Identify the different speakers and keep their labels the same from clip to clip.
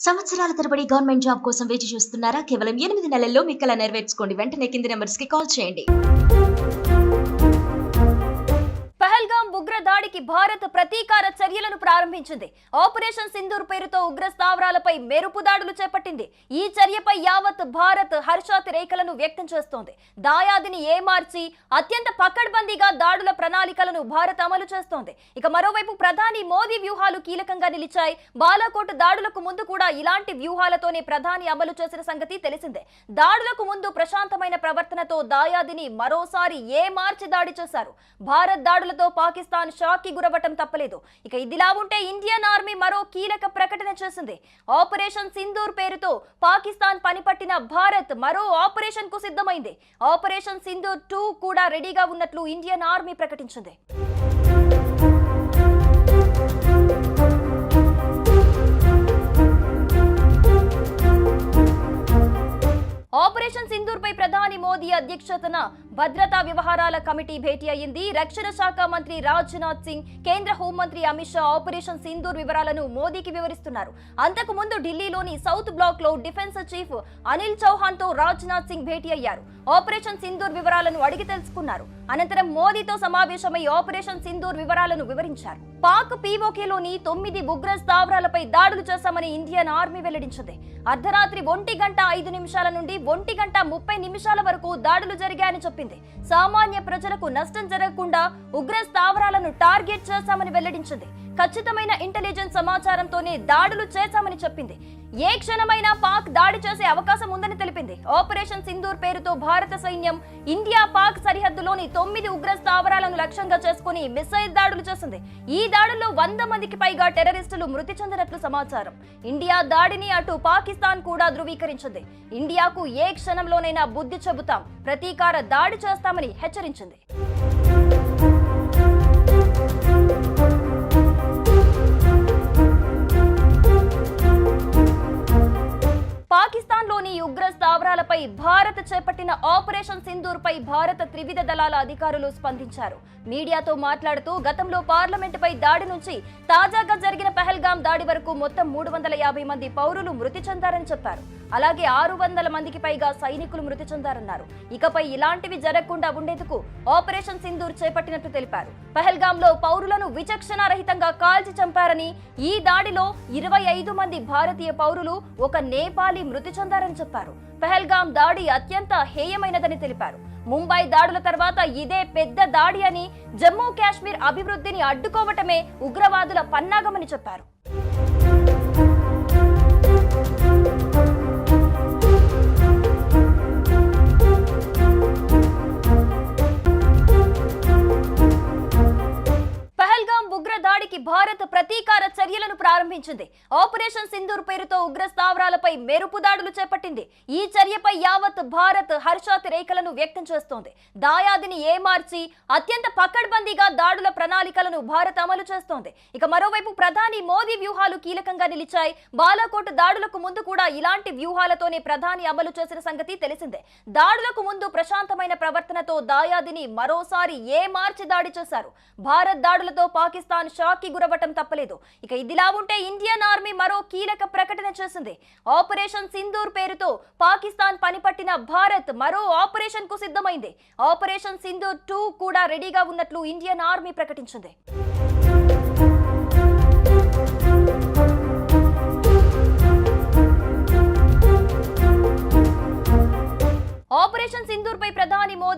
Speaker 1: సంవత్సరాల తరబడి government job కోసం వేచి చూస్తున్నారా? కేవలం ఎనిమిది నెలల్లో మీ కళ నెరవేర్చుకోండి. వెంటనే కింది నెంబర్స్కి కాల్ చేయండి.
Speaker 2: పహల్గాం ఉగ్ర దాడికి భారత్ ప్రతీకార చర్యలను ప్రారంభించింది. ఆపరేషన్ సింధూర్ పేరుతో ఉగ్ర స్థావరాలపై మెరుపు దాడులు చేపట్టింది. ఈ చర్యపై యావత్ భారత్ హర్షాతిరేకలను వ్యక్తం చేస్తోంది. దాయాదిని ఏమార్చి అత్యంత పకడ్బందీగా దాడుల ప్రణాళికలను భారత్ అమలు చేస్తోంది. ఇక మరోవైపు ప్రధాని మోదీ వ్యూహాలు కీలకంగా నిలిచాయి. బాలాకోట్ దాడులకు ముందు కూడా ఇలాంటి వ్యూహాలతోనే ప్రధాని అమలు చేసిన సంగతి తెలిసిందే. దాడులకు ముందు ప్రశాంతమైన ప్రవర్తనతో దాయాదిని మరోసారి ఏ మార్చి దాడి చేశారు. భారత్ దాడులతో పాకిస్తాన్ షాక్కి గురవటం తప్పలేదు. ఇక ఇదిలా ఉంటే ఇండియన్ ఆర్మీ మరో కీలక ప్రకటన చేసింది. ఆపరేషన్ సింధూర్ పేరుతో పాకిస్తాన్ పనిపట్టిన భారత్ మరో ఆపరేషన్కు సిద్ధమైంది. ఆపరేషన్ సింధూర్ టూ కూడా రెడీగా ఉన్నట్లు ఇండియన్ ఆర్మీ ప్రకటించింది. ఆపరేషన్ సింధూర్ పై ప్రధాని మోదీ అధ్యక్షతన భద్రతా వ్యవహారాల కమిటీ భేటీ అయింది రక్షణ శాఖ మంత్రి రాజ్నాథ్ సింగ్ కేంద్ర హోంమంత్రి అమిత్ షా ఆపరేషన్ సింధూర్ వివరాలను మోదీకి వివరిస్తున్నారు. అంతకు ముందు ఢిల్లీలోని సౌత్ బ్లాక్లో డిఫెన్స్ చీఫ్ అనిల్ చౌహాన్తో రాజ్నాథ్ సింగ్ భేటీ అయ్యారు. ఆపరేషన్ సింధూర్ వివరాలను అడిగి తెలుసుకున్నారు. అనంతరం మోదీతో సమావేశమై ఆపరేషన్ సింధూర్ వివరాలను వివరించారు. పాక్ పీఓకేలోని తొమ్మిది ఉగ్ర స్థావరాలపై దాడులు చేశామని ఇండియన్ ఆర్మీ వెల్లడించింది. అర్ధరాత్రి ఒంటి గంట ఐదు నిమిషాల నుండి ఒంటి గంట ముప్పై నిమిషాల వరకు దాడులు జరిగాయని చెప్పింది. సామాన్య ప్రజలకు నష్టం జరగకుండా ఉగ్ర స్థావరాలను టార్గెట్ చేశామని వెల్లడించింది. ఖచ్చితమైన ఇంటెలిజెన్స్ సమాచారంతోనే దాడులు చేశామని చెప్పింది. ఏ క్షణమైనా పాక్ దాడి చేసే అవకాశం ఉందని తెలిపింది. ఆపరేషన్ సింధూర్ పేరుతో భారత సైన్యం ఇండియా పాక్ సరిహద్దులోని తొమ్మిది ఉగ్ర స్థావరాలను లక్ష్యంగా చేసుకుని మిసైల్ దాడులు చేసింది. ఈ దాడుల్లో వంద మందికి పైగా టెర్రరిస్టులు మృతి చెందినట్లు సమాచారం. ఇండియా దాడిని అటు పాకిస్తాన్ కూడా ధృవీకరించింది. ఇండియాకు ఏ క్షణంలోనైనా బుద్ధి చెబుతాం. ప్రతీకార దాడి చేస్తామని హెచ్చరించింది. పాకిస్తాన్లోని ఉగ్ర స్థావరాలపై భారత్ చేపట్టిన ఆపరేషన్ సింధూర్ పై భారత త్రివిధ దళాల అధికారులు స్పందించారు. మీడియాతో మాట్లాడుతూ గతంలో పార్లమెంటుపై దాడి నుంచి తాజాగా జరిగిన పహల్గాం దాడి వరకు మొత్తం మూడు వందల యాభై మంది పౌరులు మృతి చెందారని చెప్పారు. అలాగే ఆరు వందల మందికి పైగా సైనికులు మృతి చెందారన్నారు. ఇకపై ఇలాంటివి జరగకుండా ఉండేందుకు ఆపరేషన్ సింధూర్ చేపట్టినట్టు తెలిపారు. పహల్గాంలో పౌరులను విచక్షణారహితంగా కాల్చి చంపారని ఈ దాడిలో ఇరవై ఐదు మంది భారతీయ పౌరులు ఒక నేపాలీ మృతి చెందారని చెప్పారు. పహల్గాం దాడి అత్యంత హేయమైనదని తెలిపారు. ముంబై దాడుల తర్వాత ఇదే పెద్ద దాడి అని జమ్మూ కాశ్మీర్ అభివృద్ధిని అడ్డుకోవటమే ఉగ్రవాదుల పన్నాగమని చెప్పారు. భారత్ ప్రతీకార చర్యలను ప్రారంభించింది. ఆపరేషన్ సింధూర్ పేరుతో ఉగ్ర స్థావరాలపై మెరుపు దాడులు చేపట్టింది. ఈ చర్యపై యావత్ భారత్ హర్షాతిరేకలను వ్యక్తం చేస్తోంది. దాయాదిని ఏమార్చి అత్యంత పకడ్బందీగా దాడుల ప్రణాళికలను భారత్ అమలు చేస్తోంది. ఇక మరోవైపు ప్రధాని మోదీ వ్యూహాలు కీలకంగా నిలిచాయి. బాలాకోట్ దాడులకు ముందు కూడా ఇలాంటి వ్యూహాలతోనే ప్రధాని అమలు చేసిన సంగతి తెలిసిందే. దాడులకు ముందు ప్రశాంతమైన ప్రవర్తనతో దాయాదిని మరోసారి ఏ మార్చి దాడి చేశారు. భారత్ దాడులతో పాకిస్తాన్ షాకి కి గురవటం తప్పలేదు. ఇక ఇదిలా ఉంటే ఇండియన్ ఆర్మీ మరో కీలక ప్రకటన చేసింది. ఆపరేషన్ సింధూర్ పేరుతో పాకిస్తాన్ పనిపట్టిన భారత్ మరో ఆపరేషన్కు సిద్ధమైంది. ఆపరేషన్ సింధూర్ టూ కూడా రెడీగా ఉన్నట్లు ఇండియన్ ఆర్మీ ప్రకటించింది.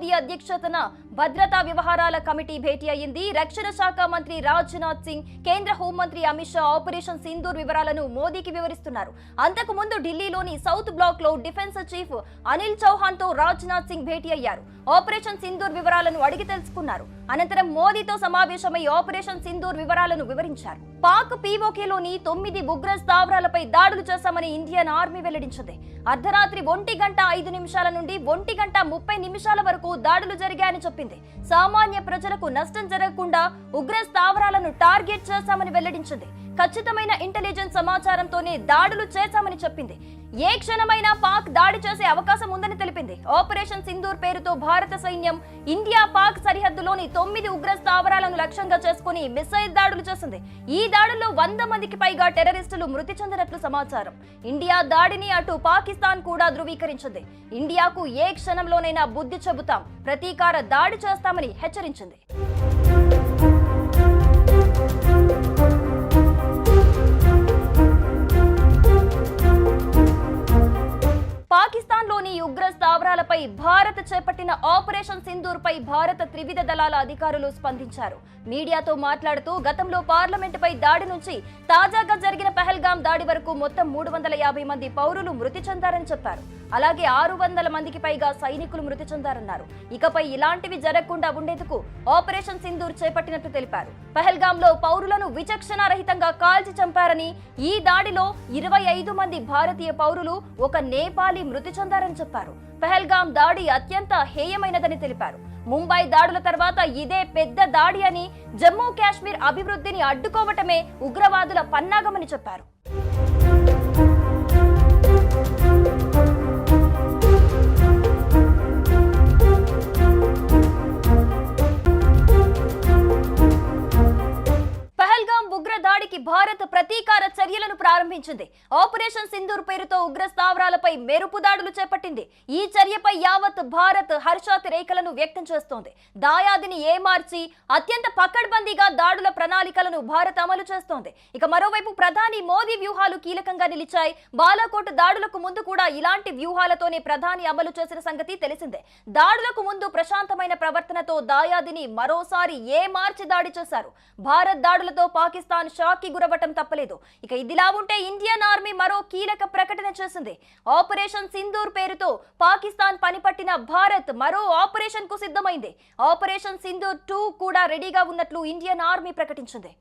Speaker 2: మోదీ అధ్యక్షతన భద్రతా వ్యవహారాల కమిటీ భేటీ అయింది రక్షణ శాఖ మంత్రి రాజ్నాథ్ సింగ్ కేంద్ర హోంమంత్రి అమిత్ షా ఆపరేషన్ సింధూర్ వివరాలను మోదీకి వివరిస్తున్నారు. అంతకు ముందు ఢిల్లీలోని సౌత్ బ్లాక్లో డిఫెన్స్ చీఫ్ అనిల్ చౌహాన్తో రాజ్నాథ్ సింగ్ భేటీ అయ్యారు. ఆపరేషన్ సింధూర్ వివరాలను అడిగి తెలుసుకున్నారు. అనంతరం మోదీతో సమావేశమై ఆపరేషన్ సింధూర్ వివరాలను వివరించారు. పాక్ పీఓకేలోని తొమ్మిది ఉగ్ర స్థావరాలపై దాడులు చేశామని ఇండియన్ ఆర్మీ వెల్లడించింది. అర్ధరాత్రి ఒంటి గంట ఐదు నిమిషాల నుండి ఒంటి గంట ముప్పై నిమిషాల వరకు దాడులు జరిగాయని చెప్పింది. సామాన్య ప్రజలకు నష్టం జరగకుండా ఉగ్ర స్థావరాలను టార్గెట్ చేశామని వెల్లడించింది. ఖచ్చితమైన ఇంటెలిజెన్స్ సమాచారంతోనే దాడులు చేశామని చెప్పింది. ఏ క్షణమైనా పాక్ దాడి చేసే అవకాశం ఉందని తెలిపింది. ఆపరేషన్ సింధూర్ పేరుతో భారత సైన్యం ఇండియా పాక్ సరిహద్దులోని తొమ్మిది ఉగ్ర స్థావరాలను లక్ష్యంగా చేసుకుని మిసైల్ దాడులు చేసింది. ఈ దాడుల్లో వంద మందికి పైగా టెర్రరిస్టులు మృతి చెందినట్లు సమాచారం. ఇండియా దాడిని అటు పాకిస్తాన్ కూడా ధృవీకరించింది. ఇండియాకు ఏ క్షణంలోనైనా బుద్ధి చెబుతాం. ప్రతీకార దాడి చేస్తామని హెచ్చరించింది. భారత్ చేపట్టిన ఆపరేషన్ సింధూర్ పై భారత త్రివిధ దళాల అధికారులు స్పందించారు. మీడియాతో మాట్లాడుతూ గతంలో పార్లమెంటుపై దాడి నుంచి తాజాగా జరిగిన పహల్గాం దాడి వరకు మొత్తం మూడు వందల యాభై మంది పౌరులు మృతి చెందారని చెప్పారు. అలాగే ఆరు వందల మందికి పైగా సైనికులు మృతి చెందారన్నారు. ఇకపై ఇలాంటివి జరగకుండా ఉండేందుకు ఆపరేషన్ సింధూర్ చేపట్టినట్టు తెలిపారు. పహల్గాంలో పౌరులను విచక్షణారహితంగా కాల్చి చంపారని ఈ దాడిలో ఇరవై ఐదు మంది భారతీయ పౌరులు ఒక నేపాలీ మృతి చెందారని చెప్పారు. పహల్గాం దాడి అత్యంత హేయమైనదని తెలిపారు. ముంబై దాడుల తర్వాత ఇదే పెద్ద దాడి అని జమ్మూ కాశ్మీర్ అభివృద్ధిని అడ్డుకోవటమే ఉగ్రవాదుల పన్నాగమని చెప్పారు. పహల్గాం ఉగ్ర దాడికి భారత్ ప్రతీకార చర్యలను ప్రారంభించింది. ఆపరేషన్ సింధూర్ పేరుతో ఉగ్ర స్థావరాలపై మెరుపు దాడులు చేపట్టింది. ఈ చర్యపై యావత్ భారత్ హర్షాతిరేకలను వ్యక్తం చేస్తోంది. దాయాదిని ఏమార్చి అత్యంత పకడ్బందీగా దాడుల ప్రణాళికలను భారత్ అమలు చేస్తోంది. ఇక మరోవైపు ప్రధాని మోదీ వ్యూహాలు కీలకంగా నిలిచాయి. బాలాకోట్ దాడులకు ముందు కూడా ఇలాంటి వ్యూహాలతోనే ప్రధాని అమలు చేసిన సంగతి తెలిసిందే. దాడులకు ముందు ప్రశాంతమైన ప్రవర్తనతో దాయాదిని మరోసారి ఏ మార్చి దాడి చేశారు. భారత్ దాడులతో పాకిస్తాన్ షాక్కి గురవటం తప్పలేదు. ఇక ఇదిలా ఉంటే ఇండియన్ ఆర్మీ మరో కీలక ప్రకటన చేసింది. ఆపరేషన్ సింధూర్ పేరుతో పాకిస్తాన్ పనిపట్టిన భారత్ మరో ఆపరేషన్కు సిద్ధమైంది. ఆపరేషన్ సింధూర్ టూ కూడా రెడీగా ఉన్నట్లు ఇండియన్ ఆర్మీ ప్రకటించింది.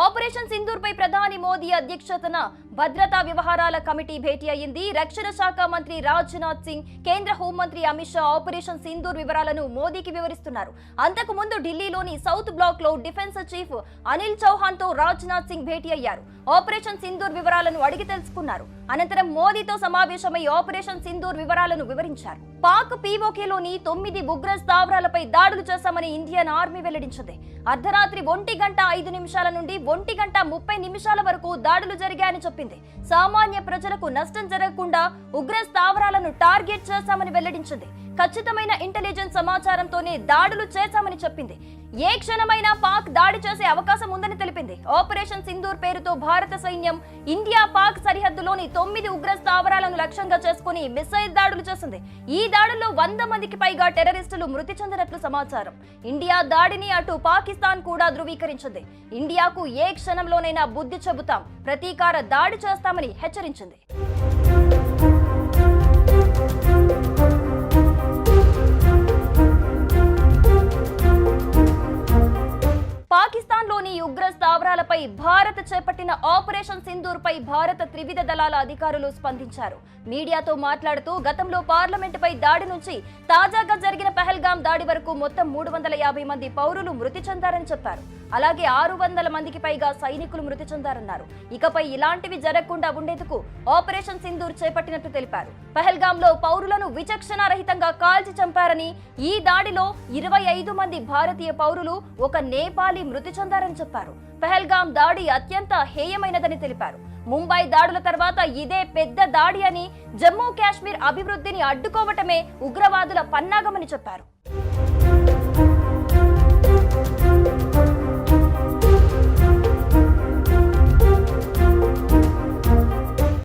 Speaker 2: ఆపరేషన్ సింధూర్ పై ప్రధాని మోదీ అధ్యక్షతన భద్రతా వ్యవహారాల కమిటీ భేటీ అయింది రక్షణ శాఖ మంత్రి రాజ్నాథ్ సింగ్ కేంద్ర హోంమంత్రి అమిత్ షా ఆపరేషన్ సింధూర్ వివరాలను మోదీకి వివరిస్తున్నారు. అంతకు ముందు ఢిల్లీలోని సౌత్ బ్లాక్లో డిఫెన్స్ చీఫ్ అనిల్ చౌహాన్తో రాజ్నాథ్ సింగ్ భేటీ అయ్యారు. ఆపరేషన్ సింధూర్ వివరాలను అడిగి తెలుసుకున్నారు. అనంతరం మోదీతో సమావేశమై ఆపరేషన్ సింధూర్ వివరాలను వివరించారు. పాక్ పీఓకేలోని తొమ్మిది ఉగ్ర స్థావరాలపై దాడులు చేశామని ఇండియన్ ఆర్మీ వెల్లడించింది. అర్ధరాత్రి ఒంటి గంట ఐదు నిమిషాల నుండి ఒంటి గంట ముప్పై నిమిషాల వరకు దాడులు జరిగాయని చెప్పింది. సామాన్య ప్రజలకు నష్టం జరగకుండా ఉగ్ర స్థావరాలను టార్గెట్ చేశామని వెల్లడించింది. ఖచ్చితమైన ఇంటెలిజెన్స్ సమాచారంతోనే దాడులు చేశామని చెప్పింది. ఏ క్షణమైనా పాక్ దాడి చేసే అవకాశం ఉందని తెలిపింది. ఆపరేషన్ సింధూర్ పేరుతో భారత సైన్యం ఇండియా పాక్ సరిహద్దులోని తొమ్మిది ఉగ్ర స్థావరాలను లక్ష్యంగా చేసుకుని మిసైల్ దాడులు చేసింది. ఈ దాడుల్లో వంద మందికి పైగా టెర్రరిస్టులు మృతి చెందినట్లు సమాచారం. ఇండియా దాడిని అటు పాకిస్తాన్ కూడా ధృవీకరించింది. ఇండియాకు ఏ క్షణంలోనైనా బుద్ధి చెబుతాం. ప్రతీకార దాడి చేస్తామని హెచ్చరించింది. పాకిస్తాన్లోని ఉగ్ర స్థావరాలపై భారత్ చేపట్టిన ఆపరేషన్ సింధూర్ పై భారత త్రివిధ దళాల అధికారులు స్పందించారు. మీడియాతో మాట్లాడుతూ గతంలో పార్లమెంటుపై దాడి నుంచి తాజాగా జరిగిన పహల్గాం దాడి వరకు మొత్తం మూడు వందల యాభై మంది పౌరులు మృతి చెందారని చెప్పారు. అలాగే ఆరు వందల మందికి పైగా సైనికులు మృతి చెందారన్నారు. ఇకపై ఇలాంటివి జరగకుండా ఉండేందుకు ఆపరేషన్ సింధూర్ చేపట్టినట్టు తెలిపారు. పహల్గాంలో పౌరులను విచక్షణారహితంగా కాల్చి చంపారని ఈ దాడిలో ఇరవై ఐదు మంది భారతీయ పౌరులు ఒక నేపాలీ మృతి చెందారని చెప్పారు. పహల్గాం దాడి అత్యంత హేయమైనదని తెలిపారు. ముంబై దాడుల తర్వాత ఇదే పెద్ద దాడి అని జమ్మూ కాశ్మీర్ అభివృద్ధిని అడ్డుకోవటమే ఉగ్రవాదుల పన్నాగమని చెప్పారు.